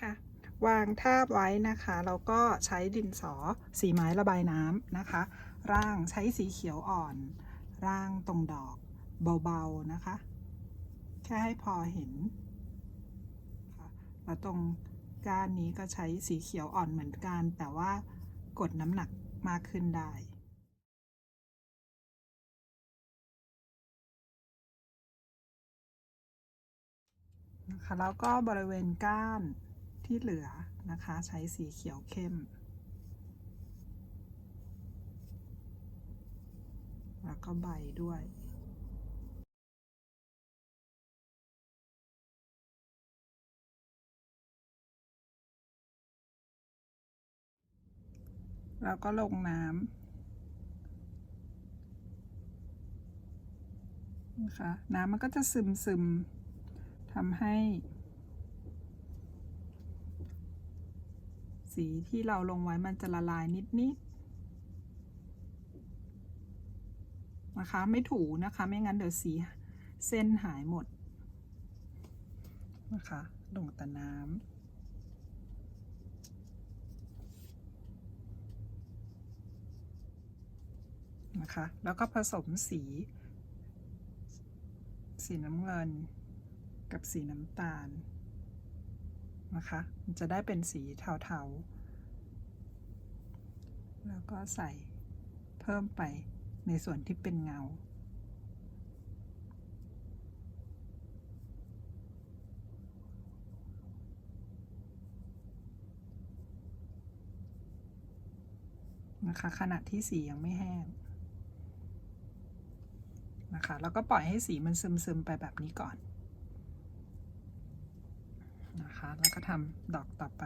ค่ะ วางทาบไว้นะคะแล้วก็ใช้ดินสอสีไม้ระบายน้ำนะคะ ร่างใช้สีเขียวอ่อน ร่างตรงดอกเบาๆนะคะ แค่ให้พอเห็นแล้วตรงก้านนี้ก็ใช้สีเขียวอ่อนเหมือนกัน แต่ว่ากดน้ำหนักมากขึ้นได้นะคะแล้วก็บริเวณก้าน ที่เหลือนะคะ ใช้สีเขียวเข้ม แล้วก็ใบด้วยแล้วก็ลงน้ำนะคะน้ำมันก็จะซึมซึมทำให้ สีที่เราลงไว้มันจะละลายนิดๆนะคะ ไม่ถูนะคะ ไม่งั้นเดี๋ยวสีเส้นหายหมดนะคะลงแต่น้ำนะคะ แล้วก็ผสมสี สีน้ำเงิน กับสีน้ำตาล นะคะมันจะได้เป็นสีเทาๆ แล้วก็ใส่เพิ่มไปในส่วนที่เป็นเงา นะคะขณะที่สียังไม่แห้งนะคะแล้วก็ปล่อยให้สีมันซึมๆไปแบบนี้ก่อน นะคะ แล้วก็ทำดอกต่อไป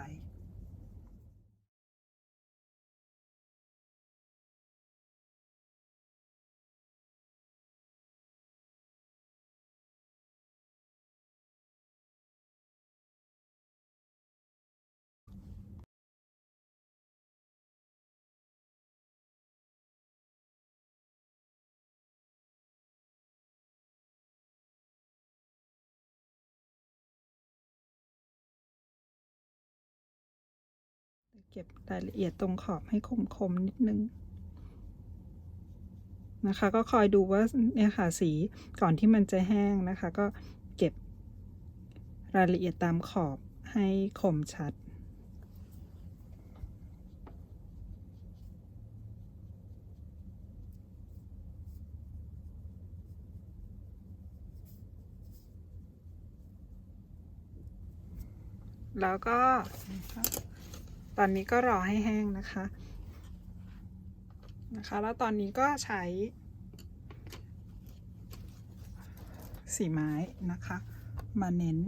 ก็บรายละเอียดตรงขอบให้คมๆนิดนึงนะคะ ก็คอยดูว่าเนี่ยค่ะสีก่อนที่มันจะแห้งนะคะ ก็เก็บรายละเอียดตามขอบให้คมชัดแล้วก็ ตอนนี้ก็รอให้แห้งนะคะนะคะ แล้วตอนนี้ก็ใช้ สีไม้นะคะ มาเน้น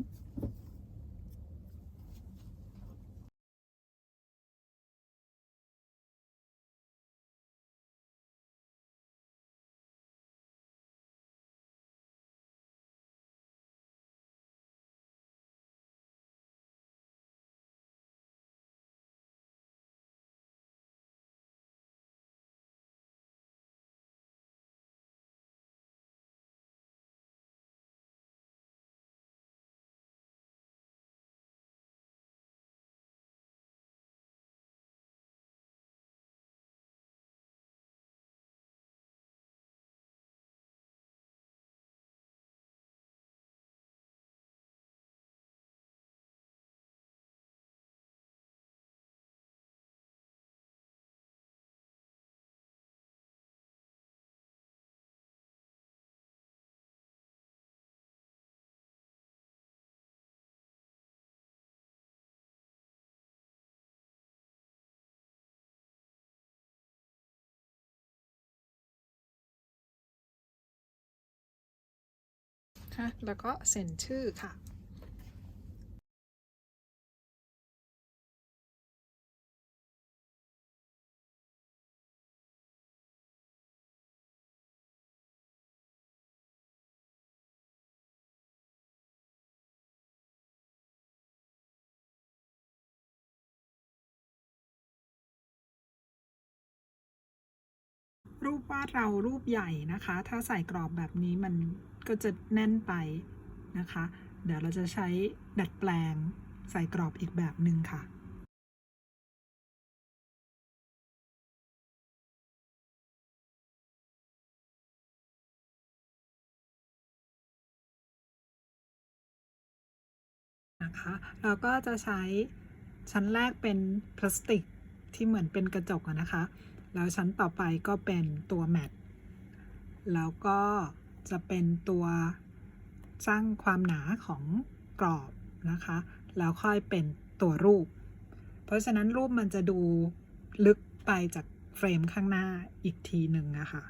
ค่ะแล้วก็เซ็นชื่อค่ะ รูปวาดเรารูปใหญ่นะคะ ถ้าใส่กรอบแบบนี้มันก็จะแน่นไปนะคะ เดี๋ยวเราจะใช้ดัดแปลงใส่กรอบอีกแบบหนึ่งค่ะนะคะเราก็จะใช้ชั้นแรกเป็นพลาสติกที่เหมือนเป็นกระจกนะคะ แล้วชั้นต่อไปก็เป็นตัวแมทแล้วก็จะเป็นตัวสร้างความหนาของกรอบนะคะ แล้วค่อยเป็นตัวรูป เพราะฉะนั้นรูปมันจะดูลึกไปจากเฟรมข้างหน้าอีกทีหนึ่งอะค่ะ